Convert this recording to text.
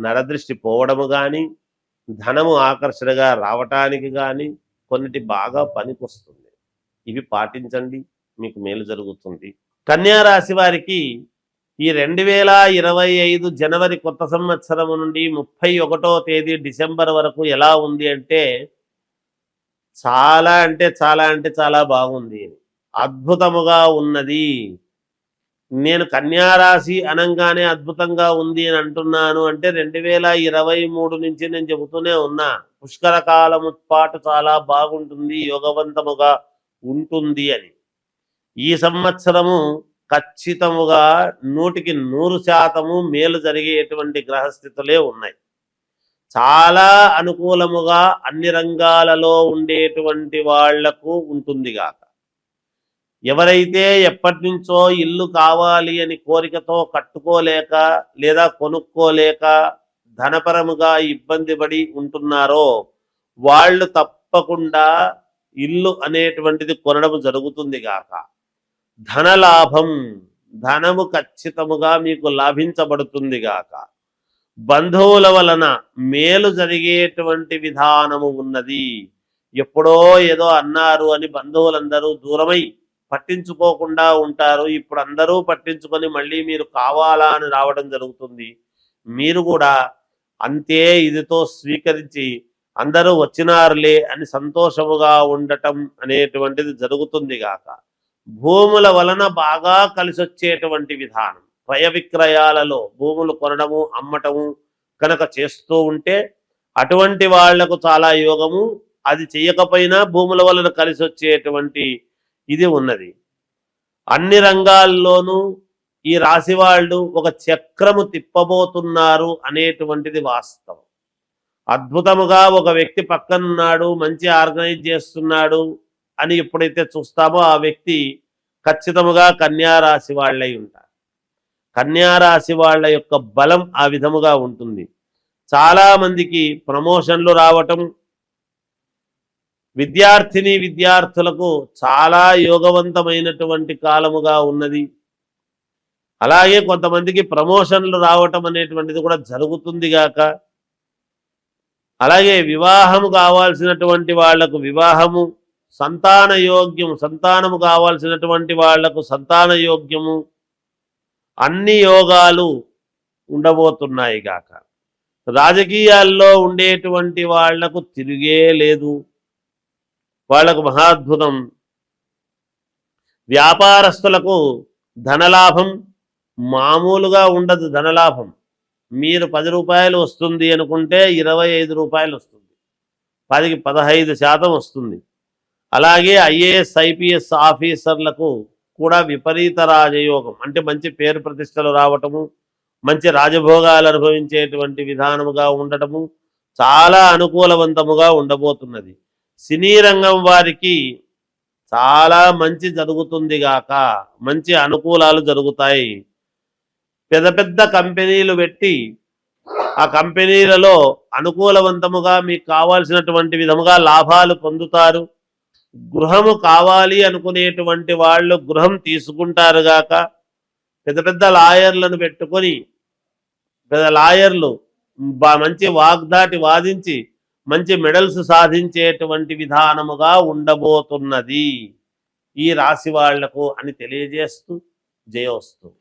నరదృష్టి పోవడము కానీ ధనము ఆకర్షణగా రావటానికి కానీ కొన్నిటి బాగా పనికొస్తుంది. ఇవి పాటించండి మీకు మేలు జరుగుతుంది. కన్యా రాశి వారికి ఈ రెండు వేల ఇరవై ఐదు జనవరి కొత్త సంవత్సరం నుండి ముప్పై ఒకటో తేదీ డిసెంబర్ వరకు ఎలా ఉంది అంటే చాలా అంటే చాలా అంటే చాలా బాగుంది. అద్భుతముగా ఉన్నది. నేను కన్యారాశి అనంగానే అద్భుతంగా ఉంది అని అంటున్నాను అంటే రెండు వేల ఇరవై మూడు నుంచి నేను చెబుతూనే ఉన్నా. పుష్కర కాలము పాటు చాలా బాగుంటుంది యోగవంతముగా ఉంటుంది అని. ఈ సంవత్సరము ఖచ్చితముగా నూటికి నూరు శాతము మేలు జరిగేటువంటి గ్రహస్థితులే ఉన్నాయి. చాలా అనుకూలముగా అన్ని రంగాలలో ఉండేటువంటి వాళ్ళకు ఉంటుందిగాక ఎవరైతే ఎప్పటి నుంచో ఇల్లు కావాలి అని కోరికతో కట్టుకోలేక లేదా కొనుక్కోలేక ధనపరముగా ఇబ్బంది పడి ఉంటున్నారో వాళ్ళు తప్పకుండా ఇల్లు అనేటువంటిది కొనడం జరుగుతుంది గాక. ధనలాభం ధనము ఖచ్చితముగా మీకు లాభించబడుతుంది గాక. బంధువుల వలన మేలు జరిగేటువంటి విధానము ఉన్నది. ఎప్పుడో ఏదో అన్నారు అని బంధువులందరూ దూరమై పట్టించుకోకుండా ఉంటారు. ఇప్పుడు అందరూ పట్టించుకొని మళ్ళీ మీరు కావాలా అని రావడం జరుగుతుంది. మీరు కూడా అంతే ఇదితో స్వీకరించి అందరూ వచ్చినారులే అని సంతోషముగా ఉండటం అనేటువంటిది జరుగుతుంది గాక. భూముల వలన బాగా కలిసి వచ్చేటువంటి విధానం. క్రయ విక్రయాలలో భూములు కొనడము అమ్మటము కనుక చేస్తూ ఉంటే అటువంటి వాళ్ళకు చాలా యోగము. అది చేయకపోయినా భూముల వలన కలిసి వచ్చేటువంటి ఇది ఉన్నది. అన్ని రంగాల్లోనూ ఈ రాశి వాళ్ళు ఒక చక్రము తిప్పబోతున్నారు అనేటువంటిది వాస్తవం. అద్భుతముగా ఒక వ్యక్తి పక్కనున్నాడు మంచి ఆర్గనైజ్ చేస్తున్నాడు అని ఎప్పుడైతే చూస్తామో ఆ వ్యక్తి ఖచ్చితముగా కన్యారాశి వాళ్ళై ఉంటారు. కన్యారాశి వాళ్ళ యొక్క బలం ఆ విధముగా ఉంటుంది. చాలా మందికి ప్రమోషన్లు రావటం విద్యార్థిని విద్యార్థులకు చాలా యోగవంతమైనటువంటి కాలముగా ఉన్నది. అలాగే కొంతమందికి ప్రమోషన్లు రావటం అనేటువంటిది కూడా జరుగుతుంది గాక. అలాగే వివాహము కావాల్సినటువంటి వాళ్ళకు వివాహము సంతాన యోగ్యము సంతానము కావాల్సినటువంటి వాళ్ళకు సంతాన యోగ్యము అన్ని యోగాలు ఉండబోతున్నాయి గాక. రాజకీయాల్లో ఉండేటువంటి వాళ్ళకు తిరిగే లేదు. వాళ్ళకు మహాద్భుతం. వ్యాపారస్తులకు ధనలాభం మామూలుగా ఉండదు ధనలాభం. మీరు పది రూపాయలు వస్తుంది అనుకుంటే ఇరవై ఐదు రూపాయలు వస్తుంది. పదికి పదహైదు శాతం వస్తుంది. అలాగే ఐఏఎస్ ఐపీఎస్ ఆఫీసర్లకు కూడా విపరీత రాజయోగం. అంటే మంచి పేరు ప్రతిష్టలు రావటము మంచి రాజభోగాలు అనుభవించేటువంటి విధానముగా ఉండటము చాలా అనుకూలవంతముగా ఉండబోతున్నది. సినీ రంగం వారికి చాలా మంచి జరుగుతుంది గాక మంచి అనుకూలాలు జరుగుతాయి. పెద్ద పెద్ద కంపెనీలు పెట్టి ఆ కంపెనీలలో అనుకూలవంతముగా మీకు కావాల్సినటువంటి విధముగా లాభాలు పొందుతారు. గృహము కావాలి అనుకునేటువంటి వాళ్ళు గృహం తీసుకుంటారు గాక పెద్ద పెద్ద లాయర్లను పెట్టుకొని పెద్ద లాయర్లు మంచి వాగ్దాటి వాదించి మంచి మెడల్స్ సాధించేటువంటి విధానముగా ఉండబోతున్నది. ఈ రాశి వాళ్ళకు అని తెలియజేస్తూ జయోస్తు.